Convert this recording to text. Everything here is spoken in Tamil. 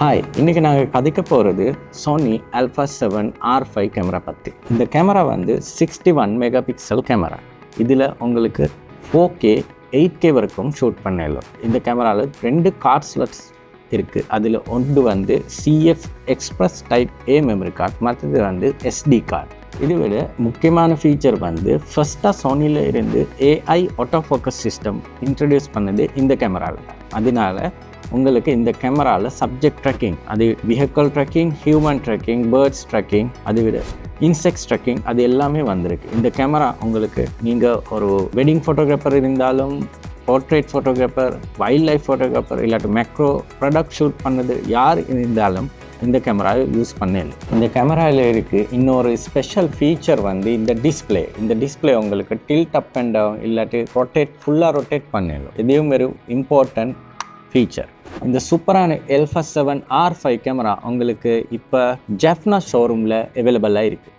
ஹாய் இன்றைக்கி நாங்கள் கதைக்க போகிறது Sony alpha seven R five camera பற்றி இந்த கேமரா வந்து sixty one mega pixel camera இதில் உங்களுக்கு ஃபோர் கே எயிட் கே வரைக்கும் ஷூட் பண்ணிடலாம். இந்த கேமராவில் ரெண்டு கார்ட் ஸ்லட்ஸ் இருக்குது அதில் ஒன்று வந்து CF express type A memory card மற்றது வந்து எஸ்டி கார்டு இதை விட முக்கியமான ஃபீச்சர் வந்து ஃபஸ்ட்டாக சோனியில் இருந்து AI auto focus system introduce பண்ணது இந்த கேமராவில் தான். அதனால உங்களுக்கு இந்த கேமராவில் சப்ஜெக்ட் ட்ரெக்கிங் அது vehicle tracking human tracking birds tracking அது விட இன்செக்ட்ஸ் ட்ரெக்கிங் அது எல்லாமே வந்திருக்கு. இந்த கேமரா உங்களுக்கு நீங்கள் ஒரு வெட்டிங் ஃபோட்டோகிராஃபர் இருந்தாலும் portrait photographer wildlife photographer இல்லாட்டி மேக்ரோ ப்ராடக்ட் ஷூட் பண்ணது யார் இருந்தாலும் இந்த கேமராவை யூஸ் பண்ணல இந்த கேமராவில் இருக்குது இன்னொரு ஸ்பெஷல் ஃபீச்சர் வந்து இந்த டிஸ்ப்ளே இந்த டிஸ்ப்ளே உங்களுக்கு டில்ட் அப் அண்ட் டவுன் இல்லாட்டி ரொட்டேட் ஃபுல்லாக ரொட்டேட் பண்ணிடலாம் இதையும் ஒரு இம்பார்ட்டன்ட் ஃபீச்சர் இந்த சூப்பரான alpha seven R five camera உங்களுக்கு இப்போ ஜெஃப்னா ஷோரூமில் அவைலபிளாக இருக்குது